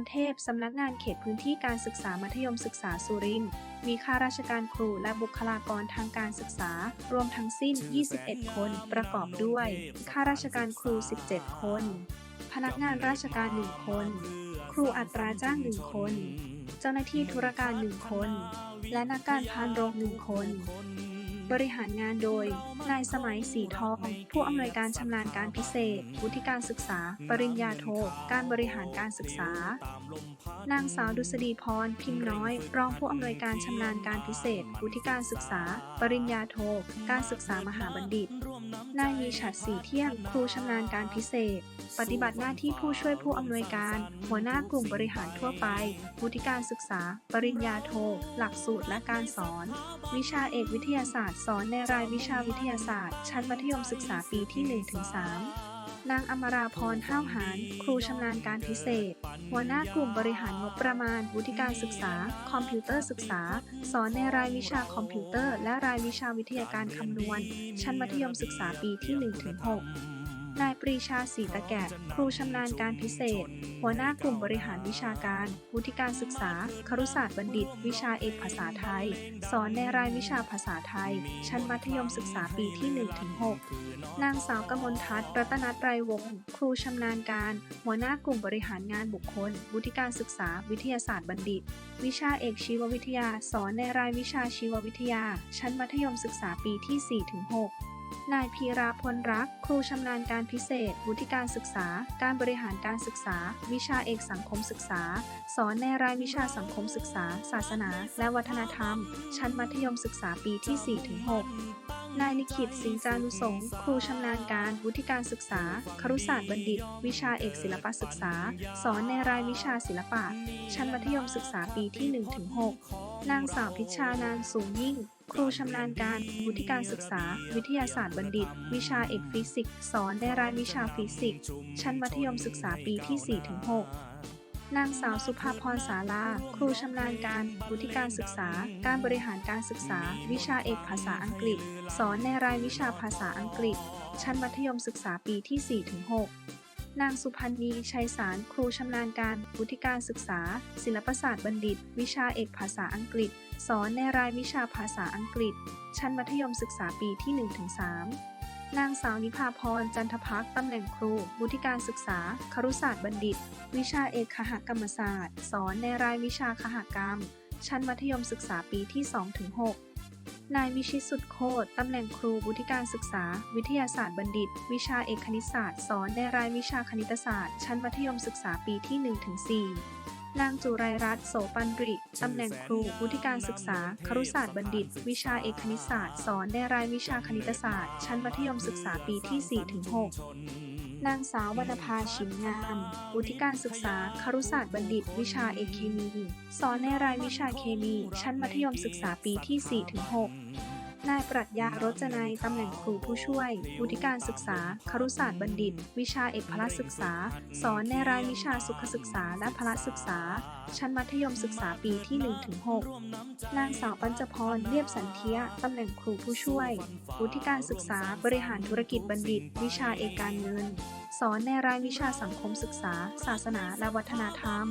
นเทพ สำนักงานเขตพื้นที่การศึกษามัธยมศึกษาสุรินทร์ มีข้าราชการครูและบุคลากรทางการศึกษา รวมทั้งสิ้น 21 คน ประกอบด้วย ข้าราชการครู 17 คน พนักงานราชการ 1 คน ครูอัตราจ้าง 1 คน เจ้าหน้าที่ธุรการ 1 คน และนักการพานโรง 1 คน บริหารงานโดย นายสมัยสีทอง ผู้อำนวยการชำนาญการพิเศษ วุฒิการศึกษา ปริญญาโท การบริหารการศึกษา นางสาวดุษฎีพร พิมพ์น้อย รองผู้อำนวยการชำนาญการพิเศษ วุฒิการศึกษา ปริญญาโท การศึกษามหาบัณฑิต นายมีฉัดสีเที่ยง ครูชำนาญการพิเศษ ปฏิบัติหน้าที่ผู้ช่วยผู้อำนวยการ หัวหน้ากลุ่มบริหารทั่วไป วุฒิการศึกษา ปริญญาโท หลักสูตรและการสอน วิชาเอกวิทยาศาสตร์ สอนในรายวิชาวิทยาศาสตร์ ชั้นมัธยมศึกษาปีที่ 1-3 นางอมราพรห้าวหาร ครูชำนาญการพิเศษ หัวหน้ากลุ่มบริหารงบประมาณ วุฒิการศึกษา คอมพิวเตอร์ศึกษา สอนในรายวิชาคอมพิวเตอร์ และรายวิชาวิทยาการคำนวณ ชั้นมัธยมศึกษาปีที่ 1-6 นายปรีชาศรีตะแกะครูชำนาญการพิเศษ หัวหน้ากลุ่มบริหารวิชาการ วุฒิการศึกษา ครุศาสตร์บัณฑิต วิชาเอกภาษาไทย สอนในรายวิชาภาษาไทย ชั้นมัธยมศึกษาปีที่ 1-6 นางสาวกมลทัศน์รัตนตรัยวงศ์ ครูชำนาญการ หัวหน้ากลุ่มบริหารงานบุคคล วุฒิการศึกษา วิทยาศาสตร์บัณฑิต วิชาเอกชีววิทยา สอนในรายวิชาชีววิทยา ชั้นมัธยมศึกษาปีที่ 4-6 นายพีราพลรัก ครูชำนาญการพิเศษ วุฒิการศึกษา การบริหารการศึกษา วิชาเอกสังคมศึกษา สอนในรายวิชาสังคมศึกษา ศาสนา และวัฒนธรรม ชั้นมัธยมศึกษาปีที่ 4-6นายลิขิตสิงจานุสงฆ์ครูชำนาญการ วุฒิการศึกษา ครุศาสตร์บัณฑิต วิชาเอกศิลปศึกษา สอนในรายวิชาศิลปะ ชั้นมัธยมศึกษาปีที่ 1-6 นางสาวพิชชานานสูงยิ่ง ครูชำนาญการ วุฒิการศึกษา วิทยาศาสตร์บัณฑิต วิชาเอกฟิสิกส์ สอนในรายวิชาฟิสิกส์ ชั้นมัธยมศึกษาปีที่ 4-6นางสาวสุภาพรสาลา ครูชำนาญการ วุฒิการศึกษา การบริหารการศึกษา วิชาเอกภาษาอังกฤษ สอนในรายวิชาภาษาอังกฤษ ชั้นมัธยมศึกษาปีที่ 4-6 นางสุพันธ์นีชัยสารครูชำนาญการวุฒิการศึกษา ศิลปศาสตร์บัณฑิต วิชาเอกภาษาอังกฤษ สอนในรายวิชาภาษาอังกฤษ ชั้นมัธยมศึกษาปีที่ 1-3 นางสาวนิพาพรจันทพักตำแหน่งครูวุฒิการศึกษา ครุศาสตร์บัณฑิต วิชาเอกคหกรรมศาสตร์ สอนในรายวิชาคหกรรม ชั้นมัธยมศึกษาปีที่ 2-6 นายวิชิตสุดโคตรตำแหน่งครูวุฒิการศึกษา วิทยาศาสตร์บัณฑิต วิชาเอกคณิตศาสตร์ สอนในรายวิชาคณิตศาสตร์ ชั้นมัธยมศึกษาปีที่ 1-4 นางจุไรรัตน์โสปันริตำแหน่งครูวุฒิการศึกษา ครุศาสตร์บัณฑิต วิชาเอกคณิตศาสตร์ สอนในรายวิชาคณิตศาสตร์ ชั้นมัธยมศึกษาปีที่ 4-6 นางสาววรรณภาชิมงาม วุฒิการศึกษา ครุศาสตร์บัณฑิต วิชาเอกเคมี สอนในรายวิชาเคมี ชั้นมัธยมศึกษาปีที่ 4-6 นายปรัชญารจนัยตำแหน่งครูผู้ช่วยวุฒิการศึกษา ครุศาสตร์บัณฑิต วิชาเอกพละศึกษา สอนในรายวิชาสุขศึกษาและพละศึกษา ชั้นมัธยมศึกษาปีที่ 1-6 นางสาวปัญจพรเรียบสันเทียตำแหน่งครูผู้ช่วย วุฒิการศึกษา บริหารธุรกิจบัณฑิต วิชาเอกการเงิน สอนในรายวิชาสังคมศึกษา ศาสนาและวัฒนธรรม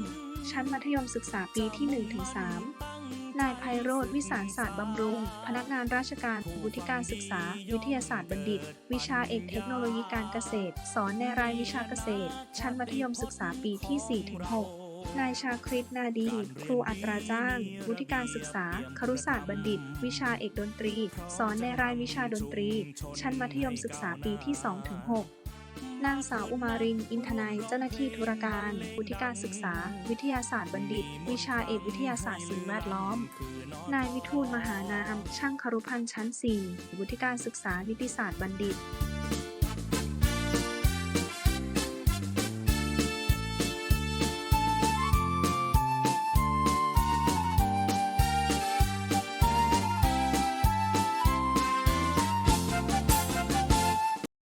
ชั้นมัธยมศึกษาปีที่ 1-3 นายไพโรธวิสารศาสตร์บำรุง พนักงานราชการวุฒิการศึกษา วิทยาศาสตร์บัณฑิต วิชาเอกเทคโนโลยีการเกษตร สอนในรายวิชาเกษตร ชั้นมัธยมศึกษาปีที่ 4-6นายชาคริตนาดี ครูอัตราจ้าง วุฒิการศึกษา ครุศาสตร์บัณฑิต วิชาเอกดนตรี สอนในรายวิชาดนตรี ชั้นมัธยมศึกษาปีที่ 2-6 นางสาวอุมาริน อินทนายเจ้าหน้าที่ธุรการวุฒิการศึกษา วิทยาศาสตร์บัณฑิต วิชาเอกวิทยาศาสตร์สิ่งแวดล้อม นายวิทูลมหานาม ช่างครุพันธ์ชั้น 4 วุฒิการศึกษานิติศาสตร์บัณฑิต